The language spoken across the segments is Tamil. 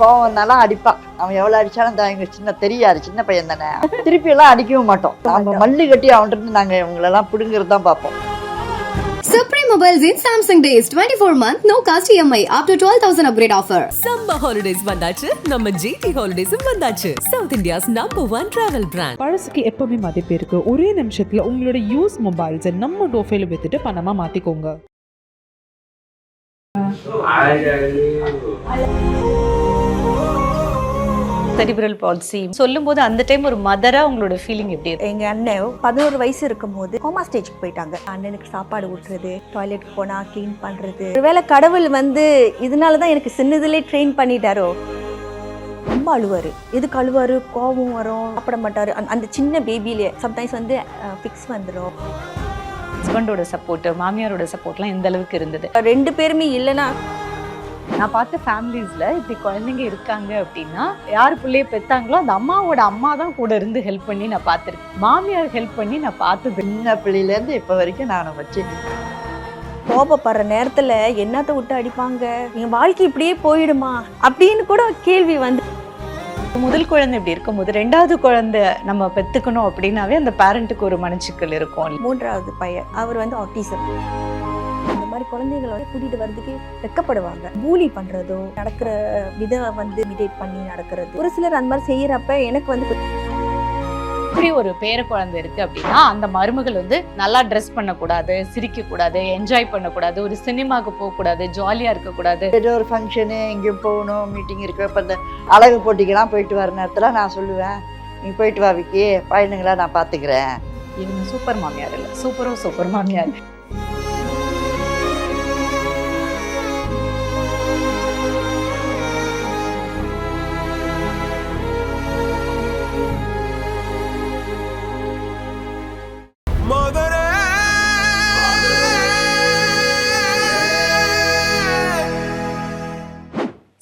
கோவம் வந்தாலும் அடிப்பான். அவன் எவ்வளவு அடிச்சாலும் தான் எங்க சின்ன தெரியாது சின்ன பையன் தானே. திருப்பி எல்லாம் அடிக்கவும் மாட்டோம். நம்ம மல்லு கட்டி அவன்கிட்ட இருந்து நாங்க இவங்களெல்லாம் பிடுங்கிறது தான் பார்ப்போம். Supreme Mobiles in Samsung Days 24 month no cost EMI up to 12000 upgrade offer. Summer holidays வந்தாச்சு நம்ம ஜிடி ஹாலிடேஸும் வந்தாச்சு south India's number one travel brand பழசுக்கு எப்பவுமே மதிப்பு இருக்கு. ஒரே நிமிஷத்துல உங்களோட யூஸ் மொபைல்ஸை நம்ம டோஃபைல வித்துட்டு பணமா மாத்திக்கோங்க. செரிப்ரல் பால்சி சொல்லும்போது அந்த டைம் ஒரு மதரா உங்களோட ஃபீலிங் எப்படி இருக்கு? எங்கள் அண்ணன் பதினோரு வயசு இருக்கும்போது கோமா ஸ்டேஜ்க்கு போயிட்டாங்க. அண்ணனுக்கு சாப்பாடு ஊட்டுறது டாய்லெட் போனால் க்ளீன் பண்ணுறது ஒருவேளை கடவுள் வந்து இதனால தான் எனக்கு சின்னதுலேயே ட்ரெயின் பண்ணிட்டாரோ? ரொம்ப அழுவார். எதுக்கு அழுவார்? கோபம் வரும். சாப்பிட மாட்டார். அந்த சின்ன பேபிலே சம்டைம்ஸ் வந்து ஃபிக்ஸ் வந்துடும் ஹஸ்பண்டோட சப்போர்ட் மாமியாரோட சப்போர்ட்லாம் எந்த அளவுக்கு இருந்தது? ரெண்டு பேருமே இல்லைன்னா நான் பார்த்த ஃபேமிலிஸ்ல இப்படி குழந்தைங்க இருக்காங்க அப்படின்னா யார் பிள்ளைய பெத்தாங்களோ அந்த அம்மாவோட அம்மா தான் கூட இருந்து ஹெல்ப் பண்ணி நான் பார்த்துருக்கேன். மாமியார் ஹெல்ப் பண்ணி நான் பார்த்தது. சின்ன பிள்ளையிலேருந்து இப்போ வரைக்கும் நான் வச்சு கோபப்படுற நேரத்தில் என்னத்தை விட்டு அடிப்பாங்க? என் வாழ்க்கை இப்படியே போயிடுமா? அப்படின்னு கூட கேள்வி வந்து முதல் குழந்தை இப்படி இருக்கும்போது ரெண்டாவது குழந்தை நம்ம பெத்துக்கணும் அப்படின்னாவே அந்த பேரண்ட்டுக்கு ஒரு மனச்சிக்கல் இருக்கும். மூன்றாவது பையன் அவர் வந்து ஆட்டிசம் இந்த மாதிரி குழந்தைகளோட கூட்டிட்டு வர்றதுக்கு வெக்கப்படுவாங்க. பூலி பண்றதோ நடக்கிற விதம் வந்து இமிடேட் பண்ணி நடக்கிறது. ஒரு சிலர் அந்த மாதிரி செய்யறப்ப எனக்கு வந்து இப்படி ஒரு பேர குழந்தை இருக்கு அப்படின்னா அந்த மருமகள் வந்து நல்லா ட்ரெஸ் பண்ணக்கூடாது சிரிக்க கூடாது என்ஜாய் பண்ணக்கூடாது ஒரு சினிமாக்கு போகக்கூடாது ஜாலியா இருக்கக்கூடாது. ஏதோ ஒரு ஃபங்க்ஷனு எங்கேயும் போகணும் மீட்டிங் இருக்கு இப்போ இந்த அழகு போட்டிக்கெல்லாம் போயிட்டு வர நேரத்தில் நான் சொல்லுவேன் நீ போயிட்டு வா விக்கி பையனுங்களா நான் பார்த்துக்கிறேன் இவங்க சூப்பர் மாமியார் இல்ல சூப்பரோ சூப்பர் மாமியார்.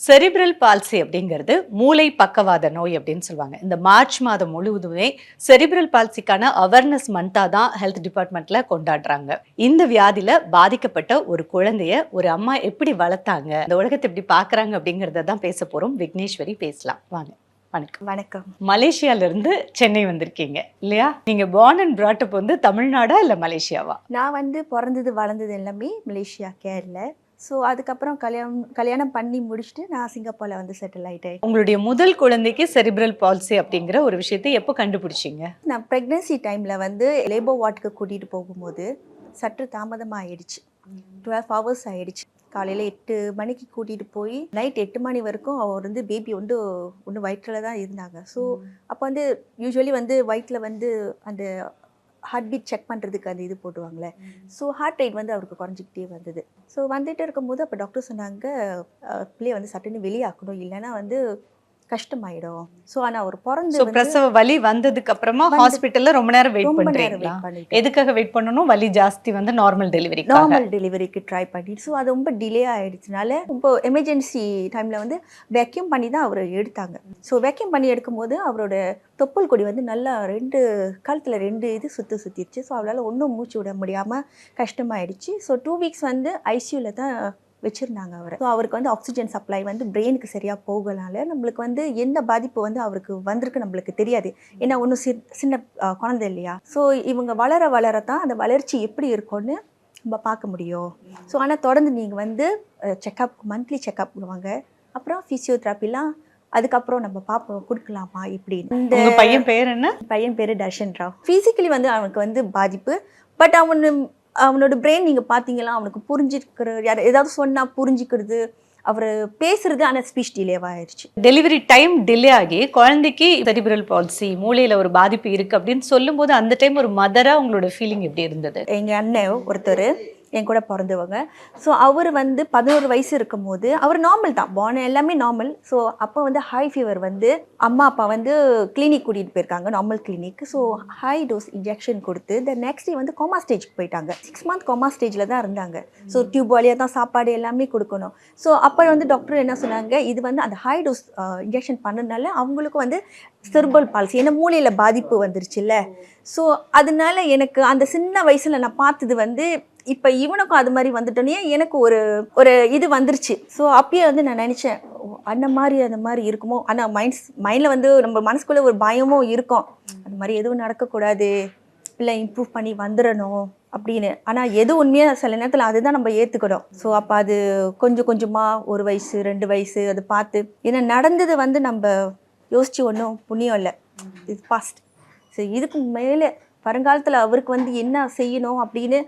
செரிப்ரல் பால்சி அப்படிங்கிறது மூளை பக்கவாத நோய் அப்படின்னு சொல்லுவாங்க. இந்த மார்ச் மாதம் முழுவதுமே செரிப்ரல் பால்சிக்கான அவேர்னஸ் மந்தாக தான் ஹெல்த் டிபார்ட்மெண்ட்ல கொண்டாடுறாங்க. இந்த வியாதியில பாதிக்கப்பட்ட ஒரு குழந்தைய ஒரு அம்மா எப்படி வளர்த்தாங்க இந்த உலகத்தை எப்படி பார்க்கறாங்க அப்படிங்கறத தான் பேச போறோம். விக்னேஸ்வரி பேசலாம். வாங்க. வணக்கம். வணக்கம். மலேசியால இருந்து சென்னை வந்திருக்கீங்க இல்லையா? நீங்க born அண்ட் brought up வந்து தமிழ்நாடா இல்ல மலேசியாவா? நான் வந்து பிறந்தது வளர்ந்தது எல்லாமே மலேசியா கேரள. ஸோ அதுக்கப்புறம் கல்யாணம் கல்யாணம் பண்ணி முடிச்சுட்டு நான் சிங்கப்பூர்ல வந்து செட்டில் ஆயிட்டேன். உங்களுடைய முதல் குழந்தைக்கு செரிப்ரல் பால்சி அப்படிங்கிற ஒரு விஷயத்தை எப்போ கண்டுபிடிச்சீங்க? நான் ப்ரெக்னென்சி டைமில் வந்து லேபர் வார்டுக்கு கூட்டிகிட்டு போகும்போது சற்று தாமதமாக ஆயிடுச்சு டுவெல் ஹவர்ஸ் ஆயிடுச்சு. காலையில் எட்டு மணிக்கு கூட்டிகிட்டு போய் நைட் எட்டு மணி வரைக்கும் அவர் வந்து பேபி வந்து ஒன்று வயிற்றில் தான் இருந்தாங்க. ஸோ அப்போ வந்து யூஸ்வலி வந்து வயிற்றில் வந்து அந்த ஹார்ட் பீட் செக் பண்ணுறதுக்கு அந்த இது போட்டுவாங்களே. ஸோ ஹார்ட் ரேட் வந்து அவருக்கு குறைஞ்சிக்கிட்டே வந்தது. ஸோ வந்துட்டு இருக்கும்போது அப்போ டாக்டர் சொன்னாங்க பிள்ளைய வந்து சட்டுன்னு வெளியாக்கணும். இல்லைன்னா வந்து கஷ்டமாயிடும். ஸோ ஆனால் அவர் பிறந்து பிரசவ வலி வந்ததுக்கு அப்புறமா ஹாஸ்பிட்டல்ல ரொம்ப நேரம் வெயிட் பண்ணிட்டு எதுக்காக வெயிட் பண்ணணும்? வலி ஜாஸ்தி வந்து நார்மல் டெலிவரி நார்மல் டெலிவரிக்கு ட்ரை பண்ணி ஸோ அது ரொம்ப டிலே ஆயிடுச்சுனால ரொம்ப எமர்ஜென்சி டைமில் வந்து வேக்யூம் பண்ணி தான் அவர் எடுத்தாங்க. ஸோ வேக்யூம் பண்ணி எடுக்கும்போது அவரோட தொப்புள் கொடி வந்து நல்லா ரெண்டு காலத்தில் ரெண்டு இது சுற்றி சுற்றிடுச்சு ஸோ அவரால் ஒன்றும் மூச்சு விட முடியாமல் கஷ்டமாயிடுச்சு. ஸோ டூ வீக்ஸ் வந்து ஐசியூவில் தான் வச்சுருந்தாங்க அவரை. ஸோ அவருக்கு வந்து ஆக்சிஜன் சப்ளை வந்து பிரெயினுக்கு சரியாக போகனால நம்மளுக்கு வந்து எந்த பாதிப்பு வந்து அவருக்கு வந்திருக்கு நம்மளுக்கு தெரியாது. ஏன்னா ஒன்றும் சி சின்ன குழந்தை இல்லையா? ஸோ இவங்க வளர வளர தான் அந்த வளர்ச்சி எப்படி இருக்கும்னு நம்ம பார்க்க முடியும். ஸோ ஆனால் தொடர்ந்து நீங்கள் வந்து செக்கப் மந்த்லி செக்கப் வாங்க அப்புறம் ஃபிசியோதெரப்பிலாம் அதுக்கப்புறம் நம்ம பார்ப்போம் கொடுக்கலாமா இப்படின்னு. இந்த பையன் பேர் என்ன? பையன் பேர் தர்ஷன் ராவ். ஃபிசிக்கலி வந்து அவனுக்கு வந்து பாதிப்பு பட் அவனு அவனோட பிரெயின் நீங்கள் பார்த்தீங்களா அவனுக்கு புரிஞ்சிருக்கிற யார் ஏதாவது சொன்னால் புரிஞ்சுக்கிறது அவர் பேசுறது ஆனால் ஸ்பீச் டிலேவாக ஆயிடுச்சு டெலிவரி டைம் டிலே ஆகி குழந்தைக்கு செரிப்ரல் பால்சி மூளையில ஒரு பாதிப்பு இருக்கு அப்படின்னு சொல்லும்போது அந்த டைம் ஒரு மதரா உங்களோட ஃபீலிங் எப்படி இருந்தது? எங்கள் அண்ணன் ஒருத்தர் என் கூட பிறந்தவங்க. ஸோ அவர் வந்து பதினோரு வயசு இருக்கும்போது அவர் நார்மல் தான். போன எல்லாமே நார்மல் ஸோ அப்போ வந்து ஹை ஃபீவர் வந்து அம்மா அப்பா வந்து கிளினிக் கூட்டிகிட்டு போயிருக்காங்க normal clinic so high dose injection கொடுத்து த நெக்ஸ்ட் டே வந்து கோமா ஸ்டேஜ்க்கு போயிட்டாங்க. சிக்ஸ் மந்த் கோமா ஸ்டேஜில் தான் இருந்தாங்க. ஸோ டியூப் வழியாக தான் சாப்பாடு எல்லாமே கொடுக்கணும். ஸோ அப்போ வந்து டாக்டர் என்ன சொன்னாங்க இது வந்து அந்த ஹை டோஸ் இன்ஜெக்ஷன் பண்ணதுனால அவங்களுக்கும் வந்து செர்பல் பால்சி ஏன்னா மூளையில் பாதிப்பு வந்துருச்சுல்ல. ஸோ அதனால எனக்கு அந்த சின்ன வயசில் நான் பார்த்தது வந்து இப்போ இவனுக்கும் அது மாதிரி வந்துட்டோன்னே எனக்கு ஒரு ஒரு இது வந்துருச்சு. ஸோ அப்பயே வந்து நான் நினச்சேன் அந்த மாதிரி அந்த மாதிரி இருக்குமோ? ஆனால் மைண்ட்ஸ் மைண்டில் வந்து நம்ம மனசுக்குள்ளே ஒரு பயமும் இருக்கும். அந்த மாதிரி எதுவும் நடக்கக்கூடாது. இல்லை இம்ப்ரூவ் பண்ணி வந்துடணும் அப்படின்னு. ஆனால் எது உண்மையாக சில நேரத்தில் அதுதான் நம்ம ஏற்றுக்கணும் ஸோ அப்போ அது கொஞ்சம் கொஞ்சமாக ஒரு வயசு ரெண்டு வயசு அது பார்த்து. ஏன்னா நடந்தது வந்து நம்ம யோசித்து ஒன்றும் புண்ணியம் இல்லை. இது பாஸ்ட் ஸோ இதுக்கு மேலே வருங்காலத்தில் அவருக்கு வந்து என்ன செய்யணும் அப்படின்னு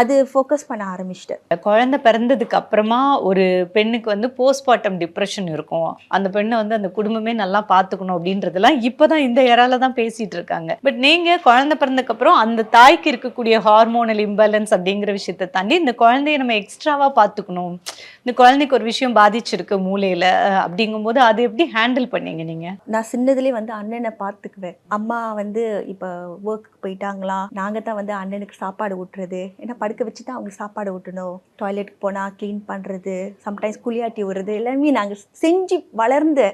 அது ஃபோக்கஸ் பண்ண ஆரம்பிச்சிட்டேன். குழந்தை பிறந்ததுக்கு அப்புறமா ஒரு பெண்ணுக்கு வந்து போஸ்ட்மார்ட்டம் டிப்ரெஷன் இருக்கும். அந்த பெண்ணை வந்து அந்த குடும்பமே நல்லா பார்த்துக்கணும் அப்படின்றதெல்லாம் இப்போதான் இந்த ஏரால தான் பேசிட்டு இருக்காங்க. பட் நீங்க குழந்தை பிறந்ததுக்கு அப்புறம் அந்த தாய்க்கு இருக்கக்கூடிய ஹார்மோனல் இம்பேலன்ஸ் அப்படிங்கிற விஷயத்தை தாண்டி இந்த குழந்தைய நம்ம எக்ஸ்ட்ராவா பார்த்துக்கணும். இந்த குழந்தைக்கு ஒரு விஷயம் பாதிச்சிருக்கு மூளையில அப்படிங்கும்போது அது எப்படி ஹேண்டில் பண்ணீங்க நீங்க? நான் சின்னதுலேயே வந்து அண்ணனை பார்த்துக்குவேன். அம்மா வந்து இப்போ ஒர்க்கு போயிட்டாங்களா நாங்கள் தான் வந்து அண்ணனுக்கு சாப்பாடு ஊட்டுறது. ஏன்னா படுக்க வச்சு தான் அவங்க சாப்பாடு ஊட்டணும். டாய்லெட்டுக்கு போனால் க்ளீன் பண்ணுறது சம்டைம்ஸ் குளியாட்டி விடுறது எல்லாமே நாங்கள் செஞ்சு வளர்ந்து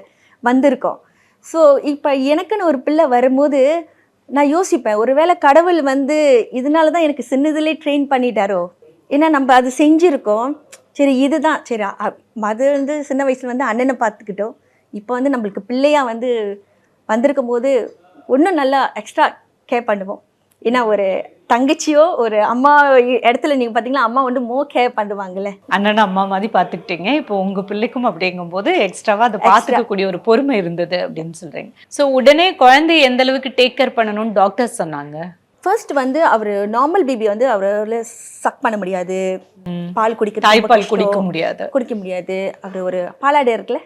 வந்திருக்கோம். ஸோ இப்போ எனக்குன்னு ஒரு பிள்ளை வரும்போது நான் யோசிப்பேன் ஒருவேளை கடவுள் வந்து இதனால தான் எனக்கு சின்னதுலேயே ட்ரெயின் பண்ணிட்டாரோ? ஏன்னா நம்ம அது செஞ்சுருக்கோம். சரி இதுதான். சரி அ- அது வந்து சின்ன வயசில் வந்து அண்ணனை பார்த்துக்கிட்டோம். இப்போ வந்து நம்மளுக்கு பிள்ளையாக வந்து வந்திருக்கும் போது இன்னும் நல்லா எக்ஸ்ட்ரா கேர் பண்ணுவோம். ஏன்னா ஒரு தங்கச்சியோ ஒரு அம்மா இடத்துல நீங்கள் பார்த்தீங்கன்னா அம்மா வந்து மோ கேர் பண்ணுவாங்கல்ல. அண்ணன் அம்மா மாதிரி பார்த்துக்கிட்டீங்க இப்போ உங்க பிள்ளைக்கும் அப்படிங்கும்போது எக்ஸ்ட்ராவா அதை பார்த்துக்கக்கூடிய ஒரு பொறுமை இருந்தது அப்படின்னு சொல்றீங்க. ஸோ உடனே குழந்தைய எந்த அளவுக்கு டேக் கேர் பண்ணணும்னு டாக்டர் சொன்னாங்க? ஃபர்ஸ்ட் வந்து அவர் நார்மல் பேபி வந்து அவரால் சக் பண்ண முடியாது. பால் குடிக்க தாய்ப்பால் குடிக்க முடியாது. குடிக்க முடியாது. அவர் ஒரு பாலாடை இருக்குல்ல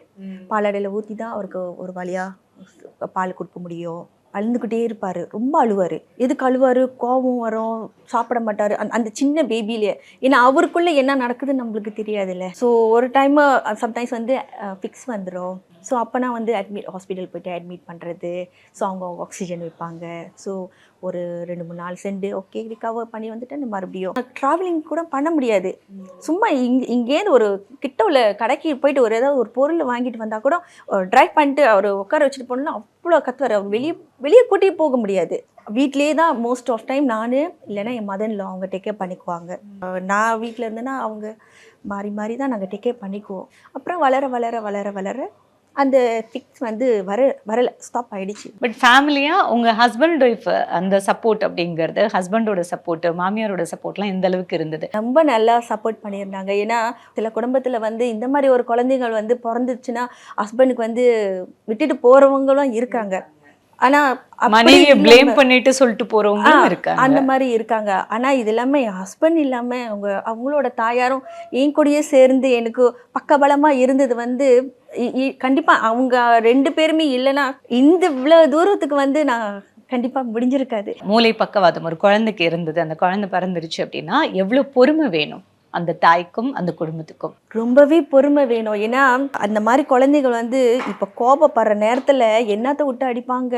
பாலாடையில் ஊற்றி தான் அவருக்கு ஒரு வழியாக பால் கொடுக்க முடியும். அழுந்துக்கிட்டே இருப்பார். ரொம்ப அழுவார். எதுக்கு அழுவார்? கோபம் வரும். சாப்பிட மாட்டார். அந்த சின்ன பேபிலே ஏன்னா அவருக்குள்ளே என்ன நடக்குதுன்னு நம்மளுக்கு தெரியாதுல்ல. ஸோ ஒரு டைம் சம்டைம்ஸ் வந்து ஃபிக்ஸ் வந்துடும் ஸோ அப்போனா வந்து அட்மிட் ஹாஸ்பிட்டல் போயிட்டு அட்மிட் பண்ணுறது ஸோ அவங்க ஆக்சிஜன் வைப்பாங்க. ஸோ ஒரு ரெண்டு மூணு நாள் சென்று ஓகே ரிகவர் பண்ணி வந்துட்டு மறுபடியும் ட்ராவலிங் கூட பண்ண முடியாது. சும்மா இங் இங்கேருந்து ஒரு கிட்ட உள்ள கடைக்கு போயிட்டு ஒரு ஏதாவது ஒரு பொருள் வாங்கிட்டு வந்தால் கூட ட்ரைவ் பண்ணிட்டு அவர் உட்கார வச்சுட்டு போனோம்னா அவ்வளோ கத்துவார். அவர் வெளியே வெளியே கூட்டிகிட்டு போக முடியாது. வீட்லேயே தான் மோஸ்ட் ஆஃப் டைம் நான் இல்லைன்னா என் மதனில் அவங்க டேக் கேர் பண்ணிக்குவாங்க. நான் வீட்டில் இருந்தேன்னா அவங்க மாறி மாறி தான் நாங்கள் டேக் கேர் பண்ணிக்குவோம். அப்புறம் வளர வளர வளர வளர அந்த ஃபிக்ஸ் வந்து வர வரல. ஸ்டாப் ஆயிடுச்சு. பட் ஃபேமிலியா உங்க ஹஸ்பண்ட் ஒய்ஃப் அந்த சப்போர்ட் அப்படிங்கிறது ஹஸ்பண்டோட சப்போர்ட் மாமியாரோட சப்போர்ட்லாம் எந்த அளவுக்கு இருந்தது? ரொம்ப நல்லா சப்போர்ட் பண்ணியிருந்தாங்க. ஏன்னா சில குடும்பத்தில் வந்து இந்த மாதிரி ஒரு குழந்தைகள் வந்து பிறந்துச்சுன்னா ஹஸ்பண்டுக்கு வந்து விட்டுட்டு போகிறவங்களும் இருக்காங்க. ஆனால் மனைவியை ப்ளேம் பண்ணிட்டு சொல்லிட்டு போறவங்களும் அந்த இருக்காங்க. மாதிரி இருக்காங்க. ஆனா இது எல்லாமே என் ஹஸ்பண்ட் இல்லாம அவங்க அவங்களோட தாயாரும் என் கூடயே சேர்ந்து எனக்கு பக்கபலமா இருந்தது வந்து கண்டிப்பா அவங்க ரெண்டு பேருமே இல்லைன்னா இந்த இவ்வளவு தூரத்துக்கு வந்து நான் கண்டிப்பா முடிஞ்சிருக்காது. மூளை பக்கவாதம் ஒரு குழந்தைக்கு இருந்தது அந்த குழந்தை பிறந்துருச்சு அப்படின்னா எவ்வளவு பொறுமை வேணும்? அந்த தாய்க்கும் அந்த குடும்பத்துக்கும். ரொம்பவே பொறுமை வேணும். ஏன்னா அந்த மாதிரி குழந்தைகள் வந்து இப்போ கோபப்படுற நேரத்தில் என்னத்தை விட்டு அடிப்பாங்க?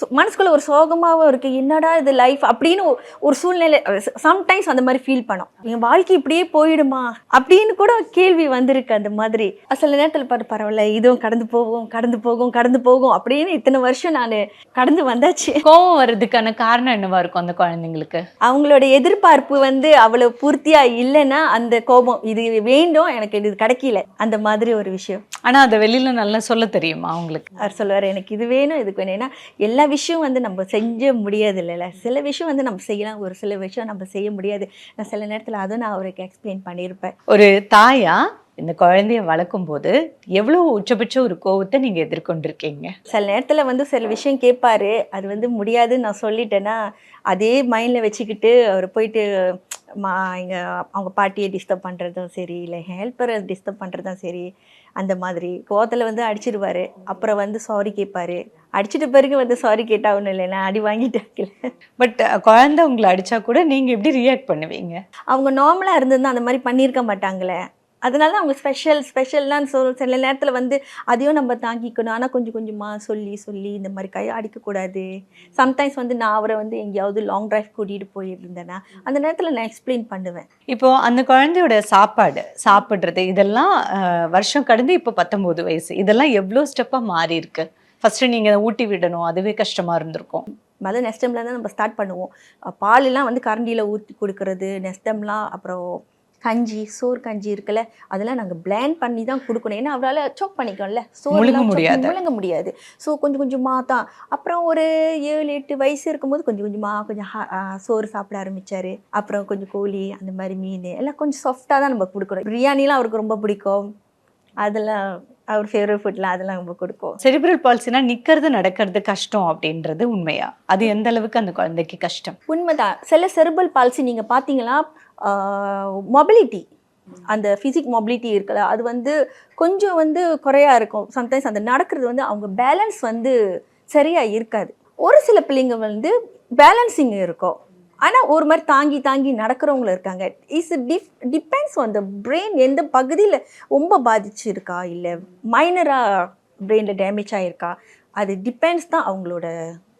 மனசுக்குள்ள ஒரு சோகமாகவும் இருக்கு. என்னடா இது லைஃப் அப்படின்னு ஒரு சூழ்நிலை சம்டைம்ஸ் அந்த மாதிரி ஃபீல் பண்ணோம். என் வாழ்க்கை இப்படியே போயிடுமா? அப்படின்னு கூட கேள்வி வந்திருக்கு அந்த மாதிரி. சில நேரத்தில் பாட்டு பரவாயில்ல இதுவும் கடந்து போகும் கடந்து போகும் கடந்து போகும் அப்படின்னு இத்தனை வருஷம் நான் கடந்து வந்தாச்சு. கோவம் வர்றதுக்கான காரணம் என்னவா இருக்கும் அந்த குழந்தைங்களுக்கு? அவங்களோட எதிர்பார்ப்பு வந்து அவ்வளவு பூர்த்தியா இல்லைன்னா அந்த கோபம் இது வேண்டும் எனக்கு இது கிடைக்கல. அந்த மாதிரி ஒரு விஷயம். ஆனா அதை வெளியில நல்லா சொல்ல தெரியுமா அவங்களுக்கு? அவர் சொல்லுவார் எனக்கு இது வேணும் இதுக்கு வேணும். ஏன்னா எல்லா விஷயம் வந்து நம்ம செஞ்ச முடியாது இல்லைல்ல சில விஷயம் வந்து நம்ம செய்யலாம். ஒரு சில விஷயம் நம்ம செய்ய முடியாது. நான் சில நேரத்தில் அதுவும் நான் அவருக்கு எக்ஸ்பிளைன் பண்ணியிருப்பேன். ஒரு தாயா இந்த குழந்தைய வளர்க்கும் போது எவ்வளவு உச்சபட்ச ஒரு கோவத்தை நீங்க எதிர்கொண்டிருக்கீங்க? சில நேரத்தில் வந்து சில விஷயம் கேட்பாரு. அது வந்து முடியாதுன்னு நான் சொல்லிட்டேன்னா அதே மைண்டில் வச்சுக்கிட்டு அவர் போயிட்டு மா இங்கே அவங்க பாட்டியை டிஸ்டர்ப் பண்ணுறதும் சரி இல்லை ஹெல்ப்பரை டிஸ்டர்ப் பண்ணுறதும் சரி அந்த மாதிரி. கோவத்தில் வந்து அடிச்சிடுவாரு அப்புறம் வந்து சாரி கேட்பாரு அடிச்சிட்ட பிறகு வந்து சாரி கேட்டா ஒன்றும் இல்லை நான் அடி வாங்கிட்டாக்கல பட் குழந்தை உங்களை அடிச்சா கூட நீங்க எப்படி ரியாக்ட் பண்ணுவீங்க? அவங்க நார்மலாக இருந்திருந்தா அந்த மாதிரி பண்ணியிருக்க மாட்டாங்களே. அதனால அவங்க ஸ்பெஷல் ஸ்பெஷல்லாம் சொல் சில நேரத்தில் வந்து அதையும் நம்ம தாங்கிக்கணும். ஆனால் கொஞ்சம் கொஞ்சமாக சொல்லி சொல்லி இந்த மாதிரி கை அடிக்கக்கூடாது. சம்டைம்ஸ் வந்து நான் அவரை வந்து எங்கேயாவது லாங் டிரைவ் கூட்டிகிட்டு போயிருந்தேன்னா அந்த நேரத்தில் நான் எக்ஸ்பிளைன் பண்ணுவேன். இப்போ அந்த குழந்தையோட சாப்பாடு சாப்பிடுறது இதெல்லாம் வருஷம் கடந்து இப்போ பத்தொன்பது வயசு. இதெல்லாம் எவ்வளோ ஸ்டெப்பா மாறி இருக்கு? ஃபர்ஸ்ட் நீங்க ஊட்டி விடணும் அதுவே கஷ்டமா இருந்திருக்கும். முதல்ல நெஸ்டம்ல தான் நம்ம ஸ்டார்ட் பண்ணுவோம். பாலெல்லாம் வந்து கரண்டியில் ஊற்றி கொடுக்கறது நெஸ்டம்லாம் அப்புறம் கஞ்சி சோறு கஞ்சி இருக்குல்ல அதெல்லாம் நாங்கள் பிளான் பண்ணி தான் கொடுக்கணும். ஏன்னா அவரால் சோக் பண்ணிக்கோம்ல. முழுங்க சோறு முடியாது. முழுங்க முடியாது. ஸோ கொஞ்சம் கொஞ்சமாக தான். அப்புறம் ஒரு ஏழு எட்டு வயசு இருக்கும்போது கொஞ்சம் கொஞ்சமாக கொஞ்சம் சோறு சாப்பிட ஆரம்பிச்சாரு. அப்புறம் கொஞ்சம் கோழி அந்த மாதிரி மீன் எல்லாம் கொஞ்சம் சாஃப்டாக தான் நம்ம கொடுக்கணும். பிரியாணிலாம் அவருக்கு ரொம்ப பிடிக்கும். அதெல்லாம் அவர் ஃபேவரட் ஃபுட்லாம் அதெல்லாம் ரொம்ப கொடுக்கும் செரிப்ரல் பால்சினா நிக்கிறது நடக்கிறது கஷ்டம் அப்படின்றது உண்மையா? அது எந்த அளவுக்கு அந்த குழந்தைக்கு கஷ்டம்? உண்மைதான். சில செர்பல் பால்சி நீங்கள் பார்த்தீங்கன்னா மொபிலிட்டி அந்த ஃபிசிக் மொபிலிட்டி இருக்குல்ல அது வந்து கொஞ்சம் வந்து குறையா இருக்கும். சம்டைம்ஸ் அந்த நடக்கிறது வந்து அவங்க பேலன்ஸ் வந்து சரியாக இருக்காது. ஒரு சில பிள்ளைங்க வந்து பேலன்சிங் இருக்கும். ஆனால் ஒரு மாதிரி தாங்கி தாங்கி நடக்கிறவங்கள இருக்காங்க. இஸ் டிஃப் டிபெண்ட்ஸ் ஆன் த பிரெயின் எந்த பகுதியில் ரொம்ப பாதிச்சிருக்கா இல்லை மைனராக பிரெயினில் டேமேஜ் ஆகிருக்கா அது டிபெண்ட்ஸ் தான் அவங்களோட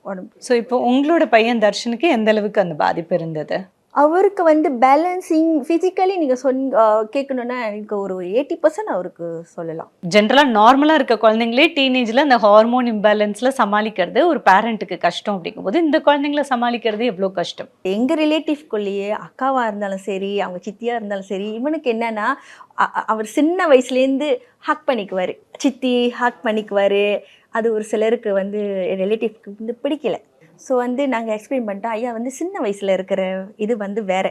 உடம்பு. ஸோ இப்போ உங்களோட பையன் தர்ஷனுக்கு எந்த அளவுக்கு அந்த பாதிப்பு இருந்தது? அவருக்கு வந்து பேலன்சிங் ஃபிசிக்கலி நீங்கள் சொன் கேட்கணுன்னா எனக்கு ஒரு எயிட்டி பர்சன்ட் அவருக்கு சொல்லலாம். ஜென்ரலா நார்மலா இருக்க குழந்தைங்களே டீனேஜ்ல அந்த ஹார்மோன் இம்பேலன்ஸ்ல சமாளிக்கிறது ஒரு பேரண்ட்டுக்கு கஷ்டம் அப்படிங்கும்போது இந்த குழந்தைங்களை சமாளிக்கிறது எவ்வளோ கஷ்டம்? எங்கள் ரிலேட்டிவ்குள்ளேயே அக்காவாக இருந்தாலும் சரி அவங்க சித்தியாக இருந்தாலும் சரி இவனுக்கு என்னன்னா அவர் சின்ன வயசுலேருந்து ஹக் பண்ணிக்குவார். சித்தி ஹக் பண்ணிக்குவார். அது ஒரு சிலருக்கு வந்து ரிலேட்டிவ்க்கு வந்து பிடிக்கல. ஸோ வந்து நாங்கள் எக்ஸ்பிளைன் பண்ணிட்டோம் ஐயா வந்து சின்ன வயசில் இருக்கிற இது வந்து வேற.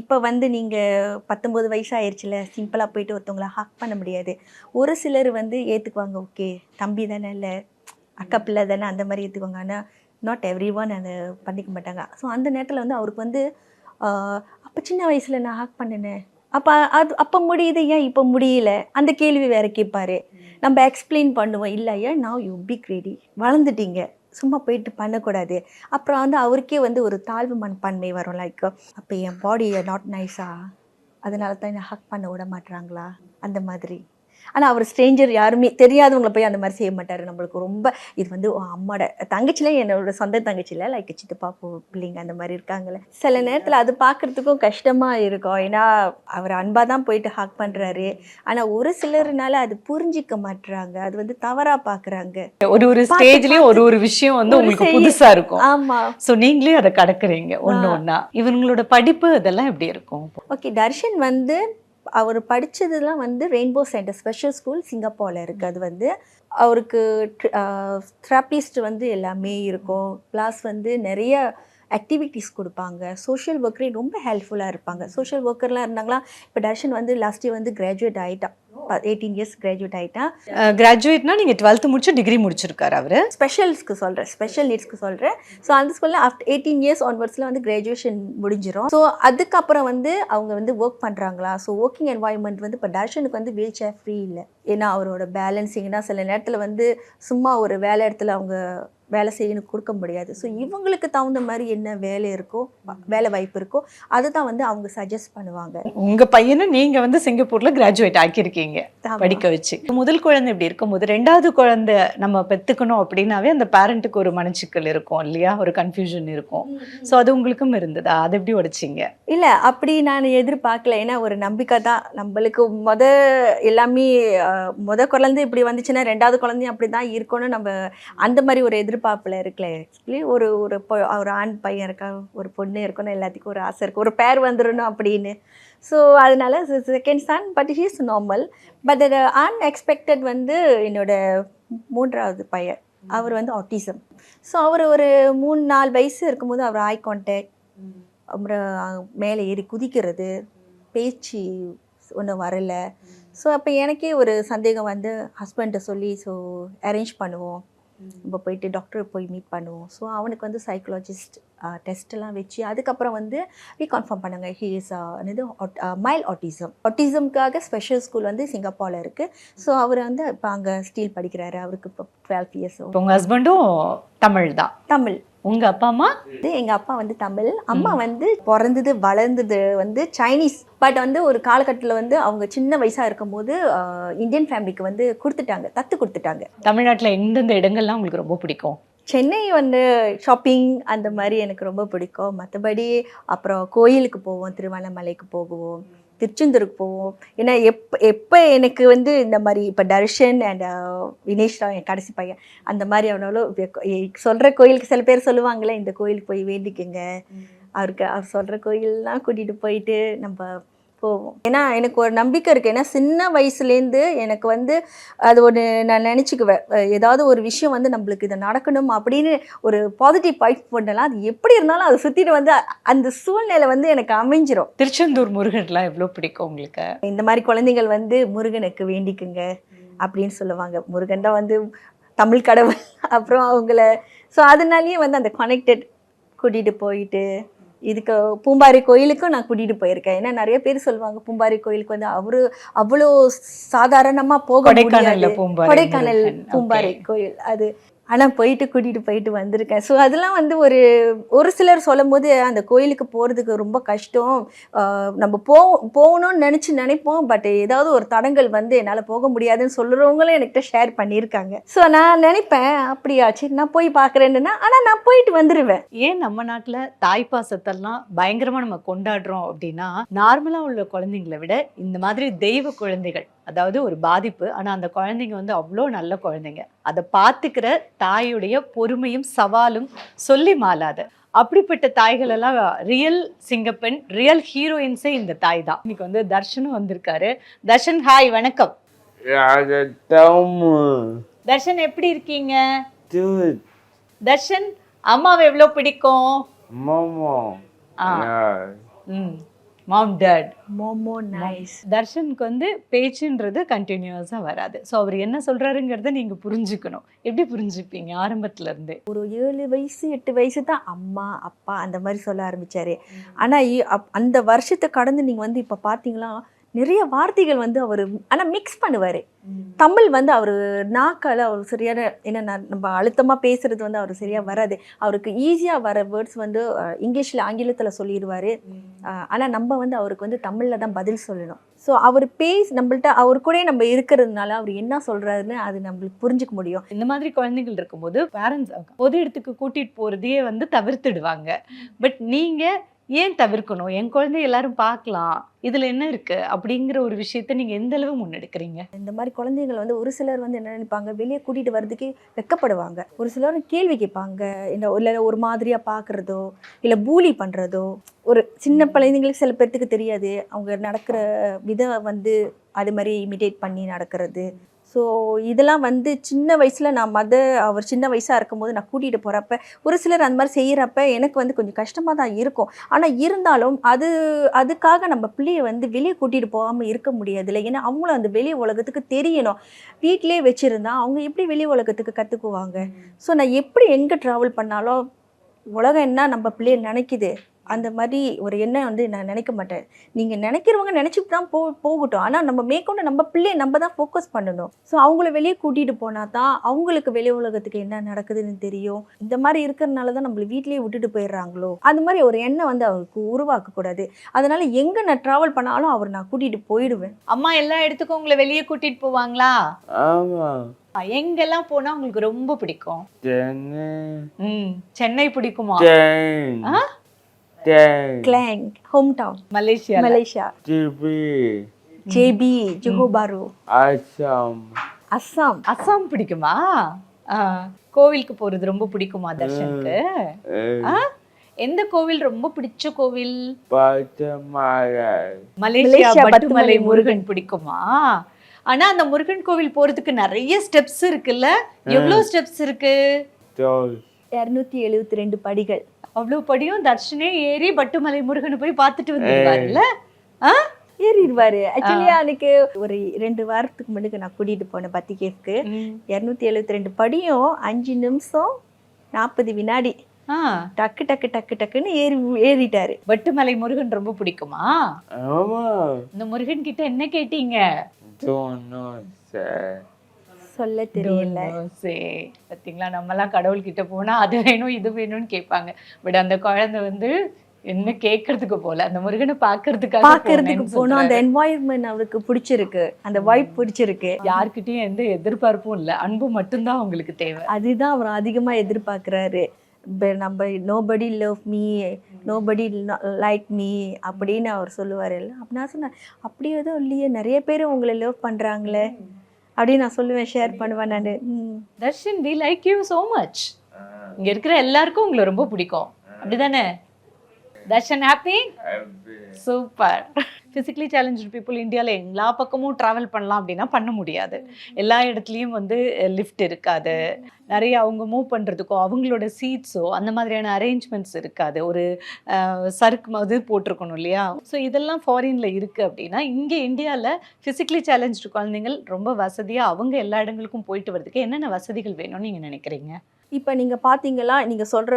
இப்போ வந்து நீங்கள் பத்தொம்போது வயசு ஆயிடுச்சுல சிம்பிளாக போயிட்டு ஒருத்தவங்கள ஹக் பண்ண முடியாது. ஒரு சிலர் வந்து ஏற்றுக்குவாங்க ஓகே தம்பி தானே இல்லை அக்கா பிள்ளை தானே அந்த மாதிரி ஏற்றுக்குவாங்க ஆனால் நாட் எவ்ரி ஒன் அதை பண்ணிக்க மாட்டாங்க. ஸோ அந்த நேரத்தில் வந்து அவருக்கு வந்து அப்போ சின்ன வயசில் நான் ஹாக் பண்ணினேன் அப்போ அது அப்போ முடியுது ஏன் இப்போ முடியல? அந்த கேள்வி வேற கேட்பாரு. நம்ம எக்ஸ்பிளைன் பண்ணுவோம் இல்லை ஐயா நான் யூ பிக் ரெடி வளர்ந்துட்டீங்க. சும்மா போயிட்டு பண்ணக்கூடாது. அப்புறம் வந்து அவருக்கே வந்து ஒரு தாழ்வு மனப்பான்மை வரும் லைக் அப்போ என் பாடி நாட் நைஸா அதனால தான் என்னை ஹக் பண்ண விட மாட்றாங்களா? அந்த மாதிரி. ஆனால் அவர் ஸ்ட்ரேஞ்சர் யாருமே தெரியாதவங்கள போய் அந்த மாதிரி செய்ய மாட்டார். நம்மளுக்கு ரொம்ப இது வந்து அம்மாட தங்கச்சில என்னோட சொந்த தங்கச்சியில் லைக் சித்தப்பா பிள்ளைங்க அந்த மாதிரி இருக்காங்கல்ல. சில நேரத்தில் அது பார்க்குறதுக்கும் கஷ்டமாக இருக்கும். ஏன்னா அவர் அன்பாக தான் போயிட்டு ஹாக் பண்ணுறாரு ஆனால் ஒரு சிலர்னால அது புரிஞ்சிக்க மாட்றாங்க. அது வந்து தவறாக பார்க்குறாங்க ஒரு ஒரு ஸ்டேஜ்லயும் ஒரு ஒரு விஷயம் வந்து உங்களுக்கு செயல். புதுசா இருக்கும். ஆமாம் ஸோ நீங்களே அதை கடக்குறீங்க ஒண்ணு ஒண்ணா. இவங்களோட படிப்பு அதெல்லாம் எப்படி இருக்கும்? ஓகே தர்ஷன் வந்து அவர் படித்ததுலாம் வந்து ரெயின்போ சென்டர் ஸ்பெஷல் ஸ்கூல் சிங்கப்பூரில் இருக்குது அது வந்து அவருக்கு தெரப்பிஸ்ட் வந்து எல்லாமே இருக்கும். ப்ளஸ் வந்து நிறைய ஆக்டிவிட்டீஸ் கொடுப்பாங்க. சோஷியல் ஒர்க்கரே ரொம்ப ஹெல்ப்ஃபுல்லாக இருப்பாங்க. சோஷியல் ஒர்க்கர்லாம் இருந்தாங்களா இப்போ தர்ஷன் வந்து லாஸ்ட் இயர் வந்து கிராஜுவேட் ஆகிட்டான் எயிட்டீன் இயர்ஸ் கிராஜுவேட் ஆகிட்டான் கிராஜுவேட்னா நீங்க டுவெல்த் முடிச்சு டிகிரி முடிச்சிருக்காரு அவரு. ஸ்பெஷல்ஸ்க்கு சொல்கிறேன் ஸ்பெஷல் நீட்ஸ்க்கு சொல்கிறேன் ஸோ அந்த ஸ்கூலில் ஆஃப்டர் எயிட்டீன் இயர்ஸ் ஒன்வர்ட்ஸில் வந்து கிராஜுவேஷன் முடிஞ்சிரும். ஸோ அதுக்கப்புறம் வந்து அவங்க வந்து ஒர்க் பண்ணுறாங்களா ஸோ ஒர்க்கிங் என்வாயன்மெண்ட் வந்து இப்போ டேஷனுக்கு வந்து வீல் சேர் ஃப்ரீ இல்லை. ஏன்னா அவரோட பேலன்சிங்னா சில நேரத்தில் வந்து சும்மா ஒரு வேலை இடத்துல அவங்க வேலை செய்யணும் கொடுக்க முடியாது. ஸோ இவங்களுக்கு தகுந்த மாதிரி என்ன வேலை இருக்கோ வேலை வாய்ப்பு இருக்கோ அதுதான் வந்து அவங்க சஜஸ்ட் பண்ணுவாங்க. உங்க பையனை நீங்க வந்து சிங்கப்பூர்ல கிராஜுவேட் ஆக்கியிருக்கீங்க. படிக்க வச்சு. முதல் குழந்தை இப்படி இருக்கும்போது ரெண்டாவது குழந்தை நம்ம பெத்துக்கணும் அப்படின்னாவே அந்த பேரண்ட்டுக்கு ஒரு மனச்சிக்கல் இருக்கும் இல்லையா? ஒரு கன்ஃபியூஷன் இருக்கும். ஸோ அது உங்களுக்கும் இருந்ததா? அதை எப்படி உடைச்சிங்க? இல்லை அப்படி நான் எதிர்பார்க்கல. ஏன்னா ஒரு நம்பிக்கை தான். நம்மளுக்கு முத எல்லாமே முத குழந்தை இப்படி வந்துச்சுன்னா ரெண்டாவது குழந்தையும் அப்படி தான் இருக்கணும் நம்ம அந்த மாதிரி ஒரு எதிர்பார்ப்பில் இருக்கல. ஆக்சுவலி ஒரு ஒரு பொ- ஒரு ஆண் பையன் இருக்கா ஒரு பொண்ணு இருக்கணும் எல்லாத்துக்கும் ஒரு ஆசை இருக்கும் ஒரு பேர் வந்துடணும் அப்படின்னு. ஸோ அதனால second son but he's normal but unexpected வந்து என்னோட மூன்றாவது பையன். அவர் வந்து ஆட்டிசம் ஸோ அவர் ஒரு மூணு நாலு வயசு இருக்கும்போது அவர் ஐ கான்டாக்ட் அப்புறம் மேலே ஏறி குதிக்கிறது பேச்சு ஒன்றும் வரலை. ஸோ அப்போ எனக்கே ஒரு சந்தேகம் வந்து ஹஸ்பண்ட்டை சொல்லி ஸோ அரேஞ்ச் பண்ணுவோம். நம்ம போயிட்டு டாக்டரை போய் மீட் பண்ணுவோம். ஸோ அவனுக்கு வந்து சைக்கலாஜிஸ்ட் டெஸ்ட்லாம் வச்சு அதுக்கப்புறம் வந்து ரீகன்ஃபார்ம் பண்ணாங்க. ஹி இஸ் என்னது மைல் ஆட்டிசம் ஆட்டிசம்க்காக ஸ்பெஷல் ஸ்கூல் வந்து சிங்கப்பூரில் இருக்குது ஸோ அவர் வந்து இப்போ அங்கே ஸ்டீல் படிக்கிறாரு. அவருக்கு இப்போ டுவெல் இயர்ஸ் இப்போ உங்க ஹஸ்பண்டும் தமிழ் தான். தமிழ். உங்க அப்பா அம்மா? வந்து எங்க அப்பா வந்து தமிழ். அம்மா வந்து பிறந்தது வளர்ந்தது வந்து சைனீஸ் பட் வந்து ஒரு காலகட்டத்தில் வந்து அவங்க சின்ன வயசா இருக்கும்போது இந்தியன் ஃபேமிலிக்கு வந்து கொடுத்துட்டாங்க. தத்து கொடுத்துட்டாங்க. தமிழ்நாட்டுல எந்தெந்த இடங்கள்லாம் உங்களுக்கு ரொம்ப பிடிக்கும்? சென்னை வந்து ஷாப்பிங் அந்த மாதிரி எனக்கு ரொம்ப பிடிக்கும். மற்றபடி அப்புறம் கோயிலுக்கு போவோம் திருவண்ணாமலைக்கு போவோம் திருச்செந்தூருக்கு போவோம். ஏன்னா எப்போ எப்போ எனக்கு வந்து இந்த மாதிரி இப்போ தர்ஷன் அண்ட் வினேஷ் ராவ் என் கடைசி பையன் அந்த மாதிரி அவனாலும் சொல்கிற கோயிலுக்கு சில பேர் சொல்லுவாங்களே இந்த கோயிலுக்கு போய் வேண்டிக்கங்க. அவருக்கு அவர் சொல்கிற கோயிலெலாம் கூட்டிகிட்டு போயிட்டு நம்ம போவோம் ஏன்னா எனக்கு ஒரு நம்பிக்கை இருக்குது ஏன்னா சின்ன வயசுலேருந்து எனக்கு வந்து அது ஒன்று நான் நினச்சிக்குவேன். ஏதாவது ஒரு விஷயம் வந்து நம்மளுக்கு இது நடக்கணும் அப்படின்னு ஒரு பாசிட்டிவ் வைப் பண்ணலாம் அது எப்படி இருந்தாலும் அதை சுற்றிட்டு வந்து அந்த சூழ்நிலை வந்து எனக்கு அமைஞ்சிரும். திருச்செந்தூர் முருகன்லாம் எவ்வளோ பிடிக்கும் உங்களுக்கு? இந்த மாதிரி குழந்தைகள் வந்து முருகனுக்கு வேண்டிக்குங்க அப்படின்னு சொல்லுவாங்க. முருகன் தான் வந்து தமிழ் கடவுள். அப்புறம் அவங்கள ஸோ அதனாலேயே வந்து அந்த கனெக்டட் கூட்டிகிட்டு போயிட்டு இதுக்கு பூம்பாரி கோயிலுக்கும் நான் கூட்டிகிட்டு போயிருக்கேன். ஏன்னா நிறைய பேர் சொல்லுவாங்க பூம்பாரி கோயிலுக்கு வந்து அவரு அவ்வளோ சாதாரணமாக போக கொடைக்கானல் Okay. கோயில். அது ஆனால் போயிட்டு கூட்டிகிட்டு போயிட்டு வந்திருக்கேன். ஸோ அதெல்லாம் வந்து ஒரு ஒரு சிலர் சொல்லும் போது அந்த கோயிலுக்கு போகிறதுக்கு ரொம்ப கஷ்டம். நம்ம போ போகணும்னு நினச்சி நினைப்போம். பட் ஏதாவது ஒரு தடங்கள் வந்து என்னால் போக முடியாதுன்னு சொல்கிறவங்களும் என்கிட்ட ஷேர் பண்ணியிருக்காங்க. ஸோ நான் நினைப்பேன் அப்படியா சரி நான் போய் பார்க்குறேன்னா ஆனால் நான் போயிட்டு வந்துடுவேன் ஏன் நம்ம நாட்டில் தாய்ப்பாசத்தெல்லாம் பயங்கரமாக நம்ம கொண்டாடுறோம் அப்படின்னா நார்மலாக உள்ள குழந்தைங்களை விட இந்த மாதிரி தெய்வ குழந்தைகள் அதாவது ஒரு பாதிப்பு. ஆனா அந்த குழந்தைங்க வந்து அவ்வளோ நல்ல குழந்தைங்க. அதை பார்த்துக்கிற தாயுடைய பொறுமையும் சவாலும் சொல்லி மாளாத. அப்படிப்பட்ட தாய்கள் எல்லாம் ரியல் சிங்கப்பெண் ரியல் ஹீரோயின்ஸே இந்த தாய் தான். இன்னைக்கு வந்து தர்ஷனும் வந்திருக்காரு. தர்ஷன் ஹாய் வணக்கம். தர்ஷன் எப்படி இருக்கீங்க? தர்ஷன் அம்மாவை எவ்வளோ பிடிக்கும். ம். மாம் டேட் மோமோ நைஸ் தர்ஷனுக்கு வந்து பேச்சுன்றது கண்டினியூஸாக வராது. ஸோ அவர் என்ன சொல்றாருங்கிறத நீங்க புரிஞ்சுக்கணும். எப்படி புரிஞ்சுப்பீங்க ஆரம்பத்துல இருந்து? ஒரு ஏழு வயசு எட்டு வயசு தான் அம்மா அப்பா அந்த மாதிரி சொல்ல ஆரம்பிச்சாரு. ஆனால் அந்த வருஷத்தை கடந்து நீங்கள் வந்து இப்போ பார்த்தீங்களா நிறைய வார்த்தைகள் வந்து அவர் ஆனால் மிக்ஸ் பண்ணுவார். தமிழ் வந்து அவர் நாக்கால் அவர் சரியான என்ன நம்ம அழுத்தமாக பேசுறது வந்து அவர் சரியாக வராது. அவருக்கு ஈஸியாக வர வேர்ட்ஸ் வந்து இங்கிலீஷில் ஆங்கிலத்தில் சொல்லிடுவார் ஆனால் நம்ம வந்து அவருக்கு வந்து தமிழில் தான் பதில் சொல்லணும். ஸோ அவர் பேஸ் நம்மள்ட்ட அவர் கூட நம்ம இருக்கிறதுனால அவர் என்ன சொல்கிறாருன்னு அது நம்மளுக்கு புரிஞ்சுக்க முடியும். இந்த மாதிரி குழந்தைகள் இருக்கும்போது பேரண்ட்ஸ் பொது இடத்துக்கு கூட்டிட்டு போறதையே வந்து தவிர்த்துடுவாங்க. பட் நீங்க ஏன் தவிர்க்கணும்? என் குழந்தை எல்லாரும் பார்க்கலாம். இதில் என்ன இருக்கு? அப்படிங்கிற ஒரு விஷயத்த நீங்கள் எந்த அளவு முன்னெடுக்கிறீங்க? இந்த மாதிரி குழந்தைகள் வந்து ஒரு சிலர் வந்து என்ன நினைப்பாங்க? வெளியே கூட்டிகிட்டு வர்றதுக்கே வெக்கப்படுவாங்க. ஒரு சிலர் கேள்வி கேட்பாங்க. இந்த இல்லை ஒரு மாதிரியாக பார்க்குறதோ இல்லை பூலி பண்ணுறதோ ஒரு சின்ன குழந்தைங்களுக்கு சில பேர்த்துக்கு தெரியாது. அவங்க நடக்கிற விதம் வந்து அது மாதிரி இமிடேட் பண்ணி நடக்கிறது. ஸோ இதெல்லாம் வந்து சின்ன வயசில் நான் மத அவர் சின்ன வயசாக இருக்கும்போது நான் கூட்டிகிட்டு போகிறப்ப ஒரு சிலர் அந்த மாதிரி செய்கிறப்ப எனக்கு வந்து கொஞ்சம் கஷ்டமாக தான் இருக்கும். ஆனால் இருந்தாலும் அது அதுக்காக நம்ம பிள்ளைய வந்து வெளியே கூட்டிகிட்டு போகாமல் இருக்க முடியாதுல்ல. ஏன்னா அவங்களும் அந்த வெளி உலகத்துக்கு தெரியணும். வீட்டிலே வச்சுருந்தா அவங்க எப்படி வெளி உலகத்துக்கு கற்றுக்குவாங்க ஸோ நான் எப்படி எங்கே ட்ராவல் பண்ணாலும் உலகம் என்ன நம்ம பிள்ளைய நினைக்குது? அந்த மாதிரி ஒரு எண்ணம் வந்து நான் நினைக்க மாட்டேன். நீங்கள் நினைக்கிறவங்க நினச்சிட்டு தான் போ போகட்டும். ஆனால் நம்ம மேற்கொண்டு நம்ம பிள்ளைய நம்ம தான் ஃபோக்கஸ் பண்ணணும். ஸோ அவங்கள வெளியே கூட்டிகிட்டு போனால் தான் அவங்களுக்கு வெளி உலகத்துக்கு என்ன நடக்குதுன்னு தெரியும். இந்த மாதிரி இருக்கிறனால தான் நம்மள வீட்லேயே விட்டுட்டு போயிடுறாங்களோ? அந்த மாதிரி ஒரு எண்ணம் வந்து அவருக்கு உருவாக்கக்கூடாது. அதனால எங்கே நான் ட்ராவல் பண்ணாலும் அவர் நான் கூட்டிகிட்டு போயிடுவேன். அம்மா எல்லா இடத்துக்கும் உங்களை வெளியே கூட்டிட்டு போவாங்களா? Ama. எங்கெல்லாம் போனா உங்களுக்கு ரொம்ப பிடிக்கும்? சென்னை. பிடிக்குமா? Den. Klang home town Malaysia Malaysia Jibi. J B Johor Bahru Assam. Assam Assam பிடிக்குமா? கோவிலுக்கு போறது ரொம்ப பிடிக்குமா தர்ஷனுக்கு? எந்த கோவில் ரொம்ப பிடிச்ச கோவில். மலேசியா பட்டுமலை முருகன் பிடிக்குமா? ஆனா அந்த முருகன் கோவில் போறதுக்கு நிறைய ஸ்டெப்ஸ் இருக்குல்ல? எவ்வளவு ஸ்டெப்ஸ் இருக்கு. இரநூத்தி எழுபத்தி ரெண்டு படிகள். அவ்வளவு படியும். தர்ஷனே ஏறி பட்டுமலை முருகனை போய் பார்த்துட்டு வந்துருவாருல்ல ஆ? ஏறிடுவாரு. ஆக்சுவலி அன்னைக்கு ஒரு ரெண்டு வாரத்துக்கு முன்னுக்கு நான் கூட்டிட்டு போனேன் பத்தி கேஃப்க்கு ம். இரநூத்தி எழுபத்தி ரெண்டு படியும் அஞ்சு நிமிஷம் நாற்பது வினாடி. டக்கு டக்கு டக்கு டக்குன்னு ஏறி ஏறிட்டாரு. பட்டுமலை முருகன் ரொம்ப பிடிக்குமா. இந்த முருகன் கிட்ட என்ன கேட்டீங்க. சொல்ல தெரியல. சே பாத்தீங்களா? நம்மலாம் கடவுள் கிட்ட போனா அது வேணும் இது வேணும்னு கேட்பாங்க. பட் அந்த குழந்தை வந்து என்ன கேட்கறதுக்கு போல அந்த முருகனை பாக்குறதுக்காக பாக்குறதுக்கு போனேன்னு போனோம். அந்த. என்வாயர்மெண்ட் அவருக்கு பிடிச்சிருக்கு. அந்த வைப் பிடிச்சிருக்கு. யார்கிட்டயும் எந்த எதிர்பார்ப்பும் இல்ல. அன்பு மட்டும்தான் அவங்களுக்கு தேவை. அதுதான் அவர் அதிகமா எதிர்பார்க்கறாரு. நம்ம nobody love me nobody like me அப்படின்னு அவர் சொல்லுவார். எல்லாம் அப்ப நான் சொன்னேன் அப்படி எதுவும் இல்லையே நிறைய பேர் உங்களை லவ் பண்ணுறாங்களே அப்படின்னு நான் சொல்லுவேன் ஷேர் பண்ணுவேன் நான். Darshan we like you so much இங்க இருக்கிற எல்லாருக்கும் உங்களை ரொம்ப பிடிக்கும். அப்படிதானே? Darshan happy super physically challenge people இந்தியாவில் எல்லா பக்கமும் ட்ராவல் பண்ணலாம் அப்படின்னா பண்ண முடியாது. எல்லா இடத்துலையும் வந்து லிஃப்ட் இருக்காது. நிறைய அவங்க மூவ் பண்ணுறதுக்கோ அவங்களோட சீட்ஸோ அந்த மாதிரியான அரேஞ்ச்மெண்ட்ஸ் இருக்காது. ஒரு சறுக்கு மாதிரி போட்டிருக்கணும் இல்லையா? ஸோ இதெல்லாம் ஃபாரினில் இருக்குது அப்படின்னா இங்கே இந்தியாவில் ஃபிசிக்கலி சேலஞ்சு குழந்தைங்கள் ரொம்ப வசதியாக அவங்க எல்லா இடங்களுக்கும் போயிட்டு வரதுக்கு என்னென்ன வசதிகள் வேணும்னு நீங்கள் நினைக்கிறீங்க? இப்போ நீங்கள் பார்த்தீங்களா நீங்கள் சொல்கிற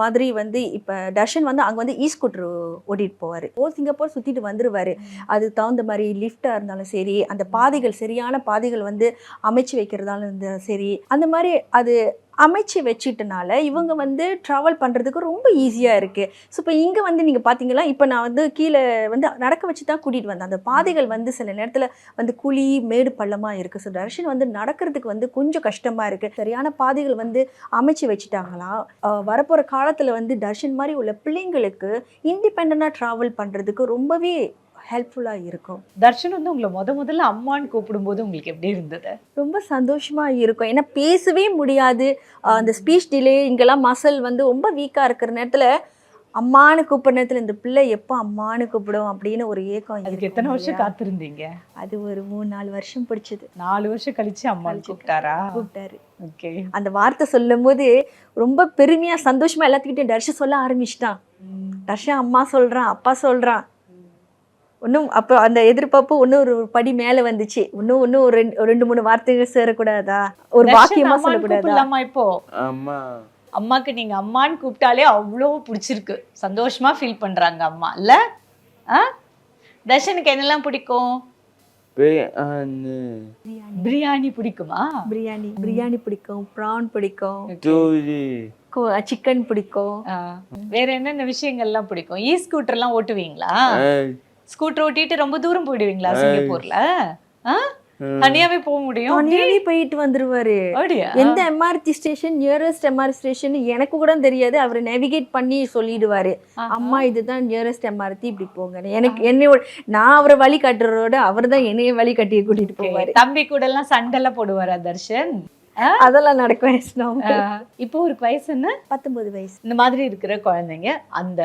மாதிரி வந்து இப்போ தர்ஷன் வந்து அங்கே வந்து இ ஸ்கூட்டர் ஓட்டிகிட்டு போவார். ஓ சிங்கப்பூர் சுற்றிட்டு வந்துடுவார் அதுக்கு தகுந்த மாதிரி லிஃப்டாக இருந்தாலும் சரி அந்த பாதைகள் சரியான பாதைகள் வந்து அமைச்சு வைக்கிறதாலும் இருந்தாலும் சரி அந்த மாதிரி அது அமைச்சு வச்சுட்டனால இவங்க வந்து ட்ராவல் பண்ணுறதுக்கு ரொம்ப ஈஸியாக இருக்குது ஸோ இப்போ இங்கே வந்து நீங்கள் பார்த்தீங்களா இப்போ நான் வந்து கீழே வந்து நடக்க வச்சு தான் கூட்டிகிட்டு வந்தேன். அந்த பாதைகள் வந்து சில நேரத்தில் வந்து குழி மேடு பள்ளமாக இருக்குது ஸோ தர்ஷன் வந்து நடக்கிறதுக்கு வந்து கொஞ்சம் கஷ்டமாக இருக்குது சரியான பாதைகள் வந்து அமைச்சு வச்சுட்டாங்களா வரப்போகிற காலத்தில் வந்து தர்ஷன் மாதிரி உள்ள பிள்ளைங்களுக்கு இண்டிபெண்ட்டாக ட்ராவல் பண்ணுறதுக்கு ரொம்பவே ஹெல்ப்ஃபுல்லாக இருக்கும். தர்ஷன் வந்து உங்களை முத முதல்ல அம்மான்னு கூப்பிடும்போது உங்களுக்கு எப்படி இருந்தது? ரொம்ப சந்தோஷமாக இருக்கும். ஏன்னா பேசவே முடியாது. அந்த ஸ்பீச் டிலே இங்கெல்லாம் மசில் வந்து ரொம்ப வீக்காக இருக்கிற நேரத்தில் அம்மானு கூப்பிட்ற நேரத்தில் இந்த பிள்ளை எப்போ அம்மானு கூப்பிடும் அப்படின்னு ஒரு ஏக்கம் அதுக்கு எத்தனை வருஷம்? காத்திருந்தீங்க? அது ஒரு மூணு நாலு வருஷம் பிடிச்சது. நாலு வருஷம் கழிச்சு அம்மான்னு கூப்பிட்டாரா? கூப்பிட்டாரு. ஓகே. அந்த வார்த்தை சொல்லும் போது ரொம்ப பெருமையா சந்தோஷமா எல்லாத்துக்கிட்டையும் தர்ஷன் சொல்ல ஆரம்பிச்சிட்டான். தர்ஷன் அம்மா சொல்றான் அப்பா சொல்றான். இன்னும் அப்போ அந்த எதிர்பார்ப்பு இன்னும் ஒரு படி மேல வந்துச்சு. இன்னும் இன்னும் ஒரு ரெண்டு மூணு வார்த்தைகள் சேரக்கூடாதா? ஒரு வாக்கியமா சொல்லக்கூடாதா? இப்போ? அம்மா. அம்மாக்கு நீங்க அம்மான்னு கூப்பிட்டாலே அவ்வளோ பிடிச்சிருக்கு. சந்தோஷமா ஃபீல் பண்றாங்க அம்மா. இல்ல? தர்ஷனுக்கு என்னெல்லாம் பிடிக்கும்? பிரியாணி. பிடிக்குமா? பிரியாணி பிரியாணி பிடிக்கும் ப்ரான் பிடிக்கும். சிக்கன் பிடிக்கும். ஆ. வேற என்னென்ன விஷயங்கள்லாம் பிடிக்கும்? இ ஸ்கூட்டர்லாம் ஓட்டுவீங்களா? ஸ்கூட்டர் ஓட்டிட்டு ரொம்ப தூரம் போயிடுவீங்களா சிங்கப்பூர்ல? தனியாவே போக முடியும். தனியாவே போயிட்டு வந்துருவாரு. எந்த MRT station nearest MRT station எனக்கு கூட தெரியாது. அவர் நேவிகேட் பண்ணி சொல்லிடுவாரு. அம்மா இதுதான் நியரஸ்ட் எம்ஆர்டி இப்படி போங்க எனக்கு என்னையோட நான் அவரை வழி காட்டுறதோட அவர் தான் என்னைய வழி கட்டி கூட்டிட்டு போவாரு. தம்பி கூட எல்லாம் சண்டெல்லாம் போடுவாரா தர்ஷன்? அதெல்லாம் நடக்கும். இப்போ ஒரு வயசு என்ன? பத்தொன்பது வயசு. இந்த மாதிரி இருக்கிற குழந்தைங்க அந்த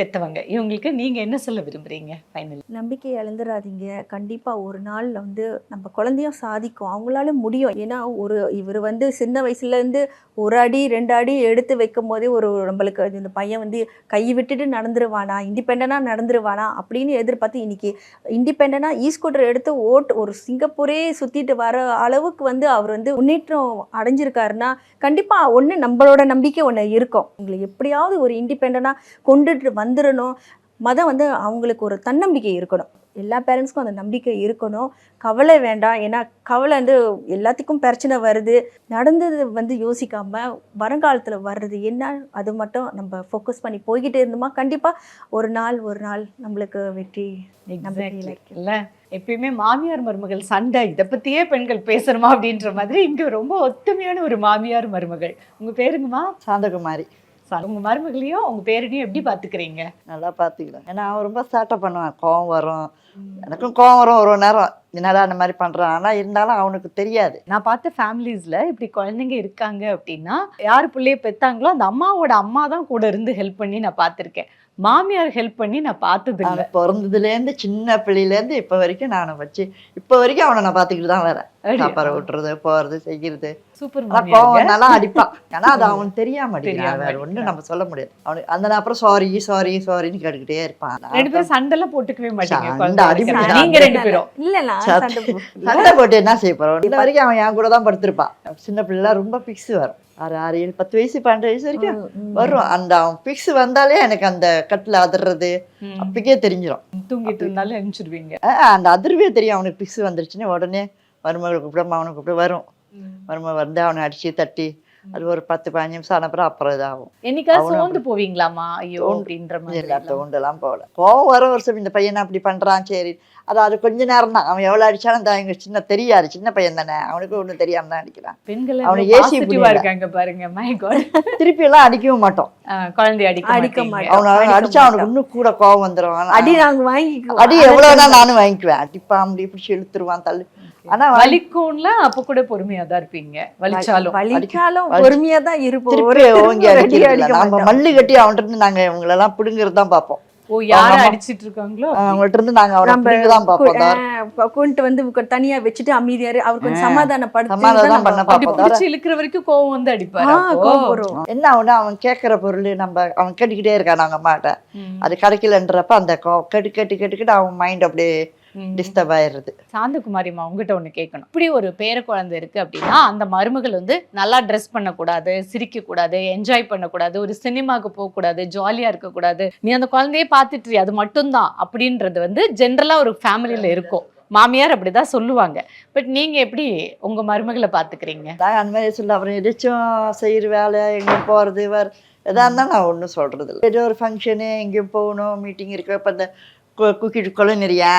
பெத்தவங்க. இவங்களுக்கு நீங்க என்ன சொல்ல விரும்புறீங்க? ஃபைனல் நம்பிக்கை இழந்துடாதீங்க கண்டிப்பா ஒரு நாளில் வந்து நம்ம குழந்தையும் சாதிக்கும். அவங்களால முடியும். ஏன்னா ஒரு இவர் வந்து சின்ன வயசுல இருந்து ஒரு அடி ரெண்டு அடி எடுத்து வைக்கும் போதே ஒரு நம்மளுக்கு இந்த பையன் வந்து கை விட்டுட்டு நடந்துருவானா இண்டிபெண்டனாக நடந்துருவானா அப்படின்னு எதிர்பார்த்து இன்னைக்கு இண்டிபெண்டனாக ஈ ஸ்கூட்டர் எடுத்து ஓட்டு ஒரு சிங்கப்பூரே சுற்றிட்டு வர அளவுக்கு வந்து அவர் வந்து முன்னேற்றம் அடைஞ்சிருக்காருன்னா கண்டிப்பாக ஒன்று நம்மளோட நம்பிக்கை ஒன்று இருக்கும். உங்களை எப்படியாவது ஒரு இண்டிபெண்டனாக கொண்டுட்டு வந்துடணும். மதம் வந்து அவங்களுக்கு ஒரு தன்னம்பிக்கை இருக்கணும். எல்லா பேரண்ட்ஸ்க்கும் அந்த நம்பிக்கை இருக்கணும். கவலை வேண்டாம். ஏன்னா கவலை வந்து எல்லாத்துக்கும் பிரச்சனை வருது. நடந்தது வந்து யோசிக்காம வருங்காலத்தில் வர்றது என்ன அது மட்டும் நம்ம ஃபோக்கஸ் பண்ணி போய்கிட்டே இருந்தோமா? கண்டிப்பாக ஒரு நாள் ஒரு நாள் நம்மளுக்கு வெற்றி இல்ல? எப்பயுமே மாமியார் மருமகள் சண்டை. இதை பத்தியே பெண்கள் பேசணுமா அப்படின்ற மாதிரி இங்க ரொம்ப ஒத்துமையான ஒரு மாமியார் மருமகள். உங்க பேருங்கம்மா? சாந்தகுமாரி. சா- உங்க மருமகளையும் உங்க பேரனையும் எப்படி பாத்துக்கிறீங்க? நல்லா பார்த்துக்கிறேன் ஏன்னா அவன் ரொம்ப சேட்டை பண்ணுவான். கோவம் வரும். எனக்கும் கோவம் வரும் ஒரு நேரம். என்னடா அந்த மாதிரி பண்ணுறான் ஆனால் இருந்தாலும் அவனுக்கு தெரியாது. நான் பார்த்த ஃபேமிலிஸ்ல இப்படி குழந்தைங்க இருக்காங்க அப்படின்னா யார் பிள்ளைய பெத்தாங்களோ அந்த அம்மாவோட அம்மா தான் கூட இருந்து ஹெல்ப் பண்ணி நான் பார்த்திருக்கேன் மாமியார் ஹெல்ப் பண்ணி நான் பார்த்தது இல்ல பிறந்ததுலேருந்து சின்ன பிள்ளையிலேருந்து இப்போ வரைக்கும் நான் வச்சு இப்போ வரைக்கும் அவனை நான் பார்த்துக்கிட்டு தான் வரேன்? சாப்பாடு விட்டுறது போகிறது செய்கிறது சூப்பர் நல்லா அடிப்பான். ஏன்னா அது அவனுக்கு தெரியாம அடிக்கிறான் வேற ஒன்றும் நம்ம சொல்ல முடியாது. அவனுக்கு அந்த அப்புறம் சாரி சாரி சாரின்னு கேட்டுக்கிட்டே இருப்பான். ரெண்டு பேரும் சண்டைலாம் போட்டுக்கவே மாட்டீங்க. சண்டை சண்டை சண்டை சண்டை போட்டு என்ன செய்ய போறோம்? இன்ன வரைக்கும் அவன் என் கூட தான் படுத்திருப்பான். சின்ன பிள்ளை ரொம்ப பிக்ஸ் வரும். ஆறு ஆறு ஏழு பத்து வயசு பன்னெண்டு வயசு வரைக்கும் வரும் அந்த அவன் பிக்ஸ் வந்தாலே எனக்கு அந்த கட்டில் அதிர்றது. அப்பக்கே தெரிஞ்சிடும் தூங்கிட்டு இருந்தாலும் அனுப்பிச்சிடுவீங்க அந்த அதிர்வே தெரியும். அவனுக்கு பிக்ஸ் வந்துருச்சுன்னு உடனே மருமகளை கூப்பிட அவனை கூப்பிட வரும். மருமக வந்து அவனை அடிச்சு தட்டி அது ஒரு பத்து பதினஞ்சு நிமிஷம் அனுப்புறம் அப்புறம் இதாகும். என்னைக்காவது சோர்ந்து போவீங்களாமா ஐயோ அப்படின்ற மாதிரி? தோண்டெல்லாம் போகல. கோவம் வர வருஷம் இந்த பையனை அப்படி பண்றான்? சரி. அது அது கொஞ்ச நேரம் தான் அவன் எவ்வளவு அடிச்சாலும் தான் எங்க சின்ன தெரியாது. சின்ன பையன் தானே. அவனுக்கு ஒண்ணும் தெரியாம தான் அடிக்கிறான். பெண்கள் அவனை எவ்வளவு ஏசி. இருக்காங்க பாருங்க மை காட் திருப்பி எல்லாம் அடிக்கவும் மாட்டோம். குழந்தை அடிக்க அடிக்க. மாட்டோம். அவனை அடிச்சா அவனுக்கு. இன்னும் கூட கோவம் வந்துடும் அடி நாங்க வாங்கிக்குவோம். அடி எவ்வளவுனா நானும் வாங்கிக்குவேன். அடிப்பான் அப்படி பிடிச்சி இழுத்துருவான் தள்ளு. ஆனா வலி- வலிக்கும்ல அப்ப கூட பொறுமையா தான் இருப்பீங்க. வலிச்சாலும். வலிச்சாலும் பொறுமையா தான் இருப்போம். மல்லு கட்டி அவன்கிட்ட இருந்து நாங்க இவங்களெல்லாம் பிடுங்கிறது தான் பார்ப்போம். ஓ யார. அடிச்சிட்டு இருக்காங்களோ அவங்கள்ட்ட இருந்து நாங்க அவனை பிடுங்க தான் கு- கூண்டு வந்து தனியா வச்சுட்டு அமைதியா இரு. அவர் கொஞ்சம் சமாதானப்படுத்தி புடிச்சு இழுக்கிற வரைக்கும் கோவம் வந்து அடிப்பாரு? கோவம் வரும். என்ன ஆகுனா அவன் கேட்குற பொருள் நம்ம அவன் கேட்டுக்கிட்டே இருக்கான் அவங்க அம்மாட்ட. அது கிடைக்கலன்றப்ப அந்த கோ- கேட்டு கேட்டு கேட்டுக்கிட்டு அவன் மைண்ட் அப்படியே. டிஸ்டர்ப் ஆயிடுது சாந்தகுமாரிம்மா உங்ககிட்ட ஒண்ணு கேட்கணும் இப்படி ஒரு பேர குழந்தை இருக்கு அப்படின்னா அந்த மருமகள் வந்து நல்லா ட்ரெஸ் பண்ணக்கூடாது சிரிக்க கூடாது என்ஜாய் பண்ணக்கூடாது ஒரு சினிமாக்கு போக கூடாது ஜாலியா இருக்க கூடாது நீ அந்த குழந்தையே பார்த்துட்டு அது மட்டும்தான் அப்படின்றது வந்து ஜென்ரலா ஒரு ஃபேமிலியில இருக்கும். மாமியார் அப்படிதான் சொல்லுவாங்க. பட் நீங்க எப்படி உங்க மருமகளை பாத்துக்கிறீங்க அந்த மாதிரி சொல்ல அப்புறம் எதாச்சும் செய்கிற வேலை எங்கேயும் போகிறது வர் எதா இருந்தாலும் நான் ஒன்றும் சொல்கிறது இல்லை ஏதோ ஒரு ஃபங்க்ஷனு எங்கேயும் போகணும் மீட்டிங் இருக்கு இப்போ இந்த குக்கி கொலநெறியா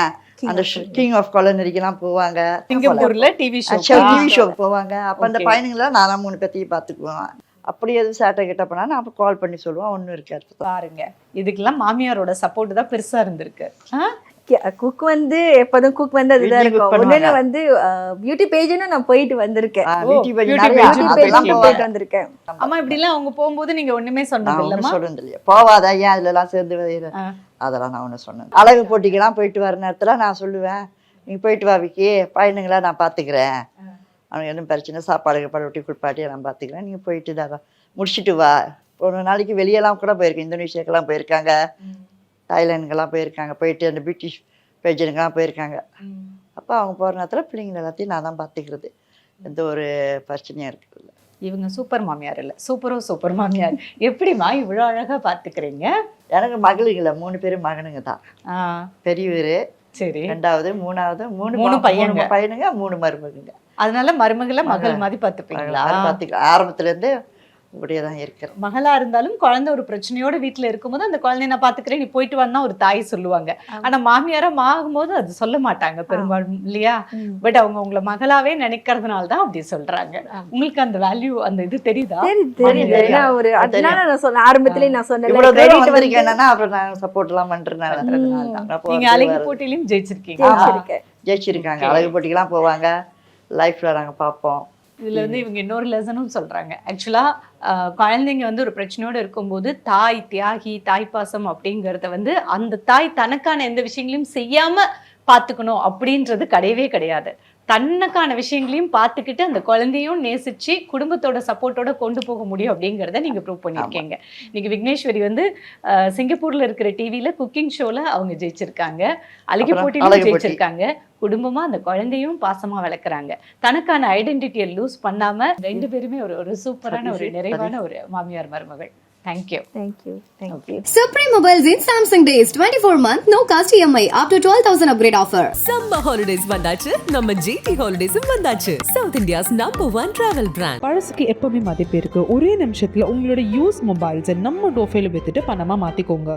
அந்த கிங் ஆஃப் கொலநெறிக்கெல்லாம் போவாங்க. சிங்கப்பூர்ல டிவி ஷோ டிவி ஷோக்கு போவாங்க. அப்போ அந்த Okay. பையனுங்களாம் நானும் மூணு பேர்த்தையும் பார்த்துக்குவேன் அப்படி எதுவும் சேட்டை கிட்ட போனா நான் அப்போ கால் பண்ணி சொல்லுவேன் ஒன்றும் இருக்காது. பாருங்க. இதுக்கெல்லாம் மாமியாரோட சப்போர்ட் தான் பெருசா இருந்திருக்கு? குக் வந்து எப்போதும் குக் வந்து அதுதான் இருக்கும். ஒன்னு. வந்து பியூட்டி பேஜ்னு நான் போயிட்டு வந்திருக்கேன். பியூட்டி வந்திருக்கேன். அம்மா இப்படி எல்லாம் அவங்க போகும்போது நீங்க ஒண்ணுமே சொன்னது நான் இல்லையா போவாத? ஏன் இதுலலாம் சேர்ந்து வரையிற ஆ. அதெல்லாம் நான் ஒன்றும் சொன்னேன். அழகு போட்டிக்கெல்லாம் போயிட்டு வர நேரத்துல நான் சொல்லுவேன் நீ போயிட்டு வா விக்கி பையனுங்களா நான் பார்த்துக்கிறேன் அவனுக்கு எதுவும் பிரச்சனை சாப்பாடு கீப்பாடு ஊட்டி குளிப்பாட்டி நான் பார்த்துக்கிறேன் நீங்கள் போயிட்டு தான் முடிச்சுட்டு வா. ஒரு நாளைக்கு வெளியெல்லாம் கூட போயிருக்கேன். இந்தோனேஷியாக்கெல்லாம் போயிருக்காங்க. தாய்லாந்துக்கெல்லாம் போயிருக்காங்க. போயிட்டு அந்த பிரிட்டிஷ் பேஜனுக்கெல்லாம் போயிருக்காங்க. அப்போ அவங்க போகிற நேரத்தில் பிள்ளைங்க எல்லாத்தையும் நான் தான் பார்த்துக்கிறது எந்த ஒரு பிரச்சனையும் இருக்குது இவங்க சூப்பர் மாமியார் இல்ல. சூப்பரோ சூப்பர் மாமியார். எப்படிம்மா இவ்வளவு அழகா பாத்துக்கிறீங்க? எனக்கு மகளுங்கள மூணு பேரும் மகனுங்க தான். பெரியவர் சரி. ரெண்டாவது மூணாவது மூணு மூணு. மூணு பையனுங்க. மூணு மருமகுங்க. அதனால மருமகளை மகள். மாதிரி பாத்துப்பீங்களா? பார்த்துக்கலாம் ஆரம்பத்துல இருந்தே இப்படியே தான் இருக்கிறேன் மகளா இருந்தாலும் குழந்தை ஒரு பிரச்சனையோட வீட்டுல இருக்கும்போது அந்த குழந்தைய நான் பாத்துக்கிறேன் நீ போயிட்டு வந்தா ஒரு தாய் சொல்லுவாங்க. ஆனா மாமியாரா ஆகும்போது அது சொல்ல மாட்டாங்க பெரும்பாலும் இல்லையா? பட் அவங்க உங்களை மகளாவே நினைக்கிறதுனால தான் அப்படி சொல்றாங்க. உங்களுக்கு அந்த வேல்யூ அந்த இது தெரியுதா? தெரியுது தெரியும். ஒரு அது அதனால நான் சொன்னேன் ஆரம்பத்திலேயே நான் சொன்னேன் தூரம் வந்து வந்திருக்கேன் என்னன்னா அப்புறம் நான் சப்போர்ட் எல்லாம் பண்றதுனால பண்றதுனால தான். நான் நீங்க போறது அழகி வர்றது. போட்டியிலும் ஜெயிச்சிருக்கீங்க. ஜெயிச்சிருக்காங்க. அழகு போட்டிக்கெல்லாம் போவாங்க. லைஃப்ல நாங்க பார்ப்போம். இதுல வந்து இவங்க இன்னொரு லெசனும் சொல்றாங்க. ஆக்சுவலா குழந்தைங்க வந்து ஒரு பிரச்சனையோட இருக்கும்போது தாய் தியாகி தாய் பாசம் அப்படிங்கறத வந்து அந்த தாய் தனக்கான எந்த விஷயங்களையும் செய்யாம பாத்துக்கணும் அப்படின்றது கிடையவே கிடையாது. தன்னுக்கான விஷயங்களையும் பார்த்துக்கிட்டு அந்த குழந்தையும் நேசிச்சு குடும்பத்தோட சப்போர்ட்டோட கொண்டு போக முடியும் அப்படிங்கறத நீங்க ப்ரூவ் பண்ணியிருக்கீங்க. இன்னைக்கு விக்னேஸ்வரி வந்து சிங்கப்பூர்ல இருக்கிற டிவில குக்கிங் ஷோல அவங்க ஜெயிச்சிருக்காங்க. அழகி போட்டியிலும். ஜெயிச்சிருக்காங்க. குடும்பமா அந்த குழந்தையும் பாசமா வளர்க்குறாங்க. தனக்கான ஐடென்டிட்டியை லூஸ் பண்ணாம ரெண்டு பேருமே ஒரு ஒரு சூப்பரான ஒரு நிறைவான ஒரு மாமியார் மருமகள். Thank you Thank you. Thank you. Supreme Mobiles in Samsung Days 24 month no cost EMI up to 12000 upgrade offer. Summer holidays வந்தாச்சு நம்ம ஜிடி ஹாலிடேஸும் வந்தாச்சு south India's number one travel brand பழசுக்கு எப்பவுமே மதிப்பு இருக்கு ஒரே நிமிஷத்துல உங்களோட யூஸ் மொபைல்ஸை நம்ம டோஃபைல வித்துட்டு பணமா மாத்திக்கோங்க